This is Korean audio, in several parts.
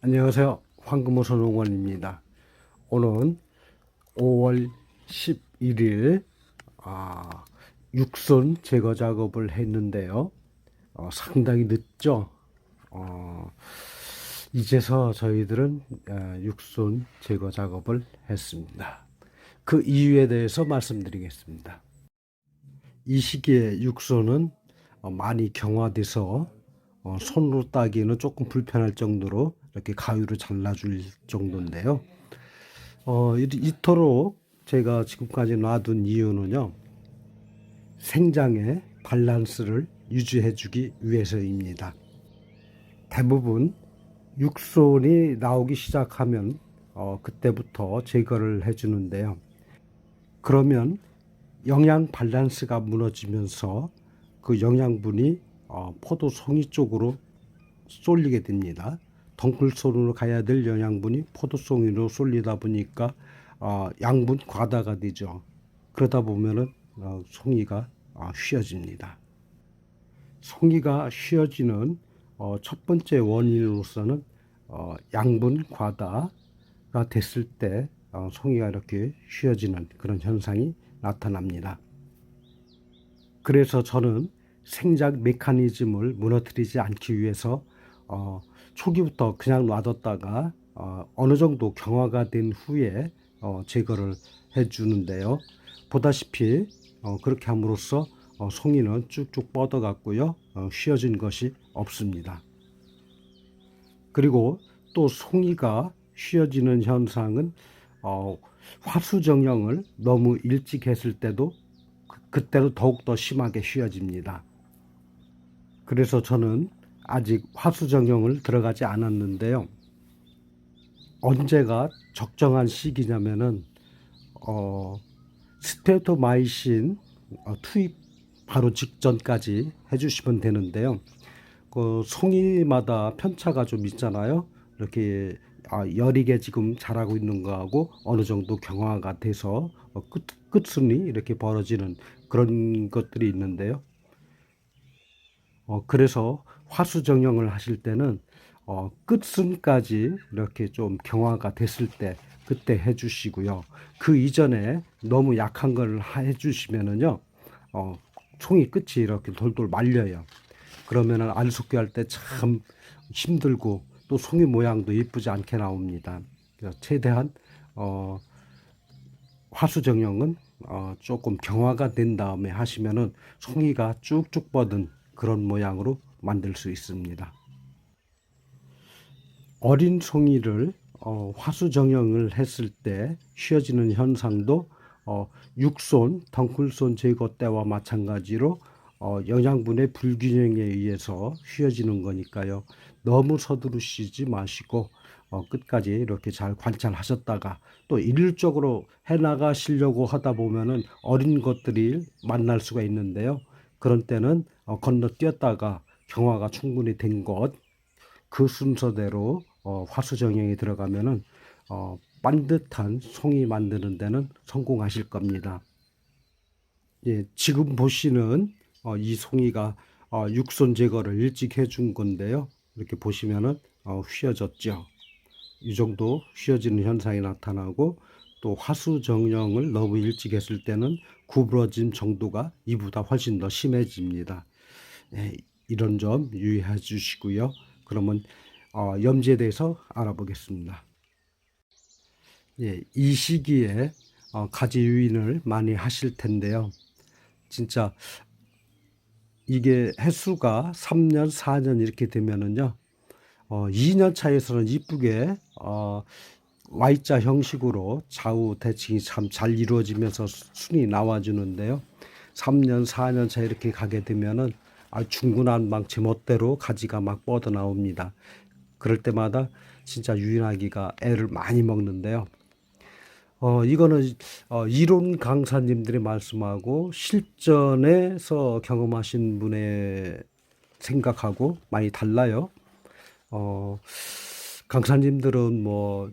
안녕하세요. 황금호선 농원입니다. 오늘은 5월 11일 아, 육손 제거 작업을 했는데요. 어, 상당히 늦죠. 어, 이제서 저희들은 아, 육손 제거 작업을 했습니다. 그 이유에 대해서 말씀드리겠습니다. 이 시기에 육손은 어, 많이 경화돼서 어, 손으로 따기는 조금 불편할 정도로 이렇게 가위로 잘라줄 정도인데요. 어, 이- 이토록 제가 지금까지 놔둔 이유는요. 생장의 밸런스를 유지해주기 위해서입니다. 대부분 육손이 나오기 시작하면 어, 그때부터 제거를 해주는데요. 그러면 영양 밸런스가 무너지면서 그 영양분이 어, 포도 송이 쪽으로 쏠리게 됩니다. 덩굴손으로 가야 될 영양분이 포도 송이로 쏠리다 보니까 어, 양분 과다가 되죠. 그러다 보면은 어, 송이가 어, 휘어집니다. 송이가 휘어지는 어, 첫 번째 원인으로서는 어, 양분 과다가 됐을 때 어, 송이가 이렇게 휘어지는 그런 현상이 나타납니다. 그래서 저는 생장 메커니즘을 무너뜨리지 않기 위해서 어, 초기부터 그냥 놔뒀다가 어, 어느 정도 경화가 된 후에 어, 제거를 해주는데요. 보다시피 어, 그렇게 함으로써 어, 송이는 쭉쭉 뻗어갔고요. 어, 휘어진 것이 없습니다. 그리고 또 송이가 휘어지는 현상은 어, 화수 정형을 너무 일찍 했을 때도 그- 그때도 더욱더 심하게 휘어집니다. 그래서 저는 아직 화수 정형을 들어가지 않았는데요. 언제가 적정한 시기냐면은 어, 스테토마이신 어, 투입 바로 직전까지 해주시면 되는데요. 그 송이마다 편차가 좀 있잖아요. 이렇게 아, 여리게 지금 자라고 있는 거하고 어느 정도 경화가 돼서 어, 끝, 끝순이 이렇게 벌어지는 그런 것들이 있는데요. 어, 그래서 화수 정형을 하실 때는 어, 끝순까지 이렇게 좀 경화가 됐을 때 그때 해주시고요. 그 이전에 너무 약한 걸 하- 해주시면은요, 어, 송이 끝이 이렇게 돌돌 말려요. 그러면은 알속기 할 때 참 힘들고 또 송이 모양도 예쁘지 않게 나옵니다. 그래서 최대한 어, 화수 정형은 어, 조금 경화가 된 다음에 하시면은 송이가 쭉쭉 뻗은 그런 모양으로 만들 수 있습니다. 어린 송이를 어, 화수 정형을 했을 때 휘어지는 현상도 어, 육손, 덩굴손 제거 때와 마찬가지로 어, 영양분의 불균형에 의해서 휘어지는 거니까요. 너무 서두르시지 마시고 어, 끝까지 이렇게 잘 관찰하셨다가 또 일률적으로 해나가시려고 하다 보면은 어린 것들이 만날 수가 있는데요. 그런 때는 어, 건너뛰었다가 경화가 충분히 된 것, 그 순서대로 어, 화수정형이 들어가면은 어, 반듯한 송이 만드는 데는 성공하실 겁니다. 예, 지금 보시는 어, 이 송이가 어, 육손 제거를 일찍 해준 건데요. 이렇게 보시면은 어, 휘어졌죠. 이 정도 휘어지는 현상이 나타나고 또 화수 정형을 너무 일찍 했을 때는 구부러짐 정도가 이보다 훨씬 더 심해집니다. 예, 이런 점 유의해 주시고요. 그러면 어, 염지에 대해서 알아보겠습니다. 예, 이 시기에 어, 가지 유인을 많이 하실 텐데요. 진짜 이게 횟수가 3년, 4년 이렇게 되면은요. 어, 2년 차에서는 이쁘게 어, Y자 형식으로 좌우 대칭이 참 잘 이루어지면서 수- 순이 나와주는데요. 3년, 4년 차 이렇게 가게 되면은 아, 중구난방 제멋대로 가지가 막 뻗어 나옵니다. 그럴 때마다 진짜 유인하기가 애를 많이 먹는데요. 어, 이거는 어, 이론 강사님들이 말씀하고 실전에서 경험하신 분의 생각하고 많이 달라요. 어, 강사님들은 뭐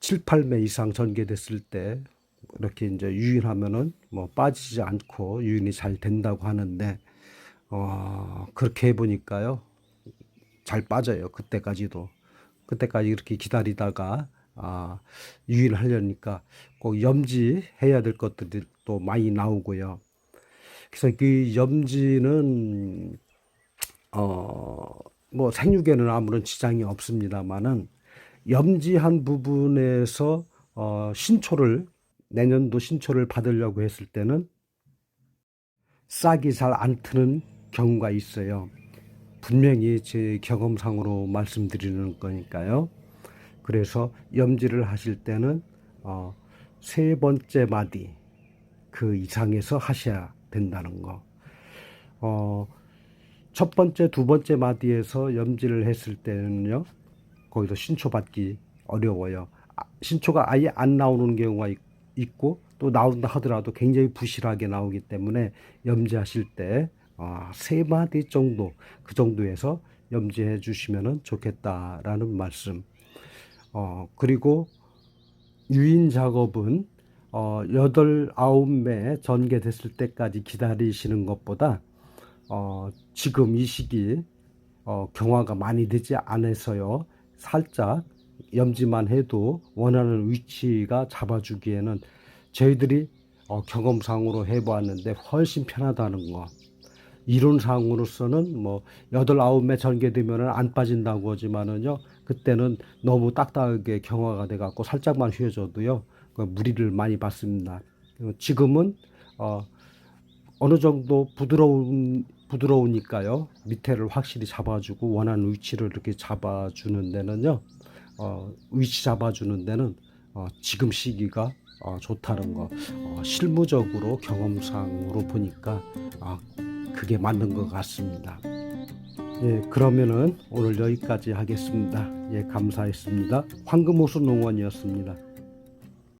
7, 8매 이상 전개됐을 때 이렇게 이제 유인하면은 뭐 빠지지 않고 유인이 잘 된다고 하는데 어 그렇게 해보니까요. 잘 빠져요 그때까지도. 그때까지 이렇게 기다리다가 아 유인하려니까 꼭 염지해야 될 것들이 또 많이 나오고요 그래서 그 염지는 어 뭐 생육에는 아무런 지장이 없습니다만은 염지한 부분에서 어 신초를 내년도 신초를 받으려고 했을 때는 싹이 잘 안 트는 경우가 있어요. 분명히 제 경험상으로 말씀드리는 거니까요. 그래서 염지를 하실 때는 어, 세 번째 마디 그 이상에서 하셔야 된다는 거. 어, 첫 번째, 두 번째 마디에서 염지를 했을 때는요, 거기서 신초 받기 어려워요. 아, 신초가 아예 안 나오는 경우가 있- 있고 또 나온다 하더라도 굉장히 부실하게 나오기 때문에 염지하실 때 아, 세 마디 정도 그 정도에서 염지해 주시면 좋겠다라는 말씀. 어, 그리고 유인 작업은 어, 여덟 아홉 매 전개됐을 때까지 기다리시는 것보다 어, 지금 이 시기 어, 경화가 많이 되지 않아서요. 살짝 염지만 해도 원하는 위치가 잡아주기에는 저희들이 어, 경험상으로 해보았는데 훨씬 편하다는 거. 이론상으로서는 뭐 여덟 아홉 매 전개되면은 안 빠진다고 하지만은요 그때는 너무 딱딱하게 경화가 돼 갖고 살짝만 휘어져도요 그 무리를 많이 받습니다. 지금은 어 어느 정도 부드러운 부드러우니까요 밑에를 확실히 잡아주고 원하는 위치를 이렇게 잡아주는 데는요 어, 위치 잡아주는 데는 어, 지금 시기가 어, 좋다는 거 어, 실무적으로 경험상으로 보니까 아, 그게 맞는 것 같습니다. 예, 그러면은 오늘 여기까지 하겠습니다. 예, 감사했습니다. 황금호수 농원이었습니다.